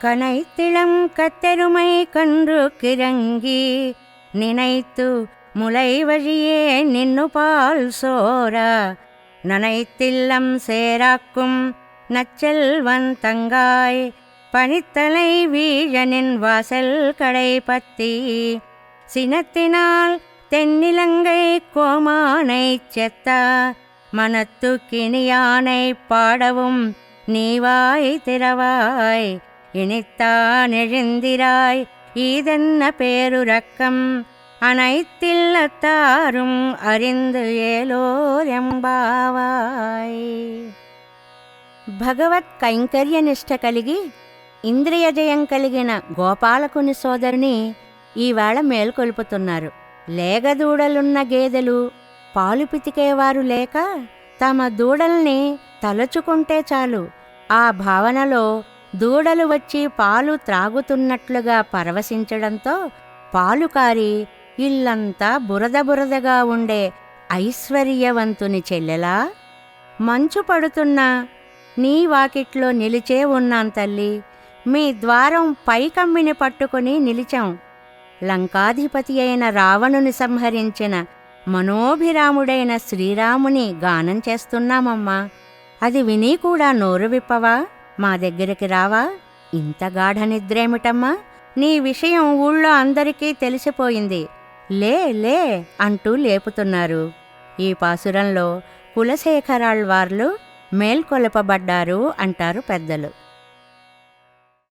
கனைத்திளம் கத்தெருமை கன்று கிறங்கி நினைத்து முளை வழியே நின்னு பால் சோரா நனைத்தில்லம் சேராக்கும் நச்செல்வன் தங்காய் பனித்தலை வீழனின் வாசல் கடை பத்தி சினத்தினால் தென்னிலங்கை கோமானை செத்தா மனத்து கிணியானை பாடவும் நீவாய் திறவாய் இனித்தான் எழுந்திராய் ஈதென்ன பேருரக்கம் அனைத்தில்லத்தாரும் அறிந்து ஏலோர் ఎంబావాయ్ భగవత్ కైంకర్య నిష్ట కలిగి ఇంద్రియ జయం కలిగిన గోపాలకుని సోదరిని ఈవేళ మేల్కొల్పుతున్నారు లేగదూడలున్న గేదెలు పాలు పితికేవారు లేక తమ దూడల్ని తలచుకుంటే చాలు ఆ భావనలో దూడలు వచ్చి పాలు త్రాగుతున్నట్లుగా పరవశించడంతో పాలు కారి ఇల్లంతా బురద బురదగా ఉండే ఐశ్వర్యవంతుని చెల్లెలా? మంచు పడుతున్నా నీ వాకిట్లో నిలిచే ఉన్నాం తల్లి. మీ ద్వారం పైకమ్మిని పట్టుకుని నిలిచాం. లంకాధిపతి అయిన రావణుని సంహరించిన మనోభిరాముడైన శ్రీరాముని గానం చేస్తున్నామమ్మా. అది విని కూడా నోరు విప్పవా? మా దగ్గరికి రావా? ఇంత గాఢ నిద్రేమిటమ్మా? నీ విషయం ఊళ్ళో అందరికీ తెలిసిపోయింది. లే లే అంటూ లేపుతున్నారు. ఈ పాసురంలో కులశేఖరాళ్వార్లు మేల్కొలపబడ్డారు అంటారు పెద్దలు.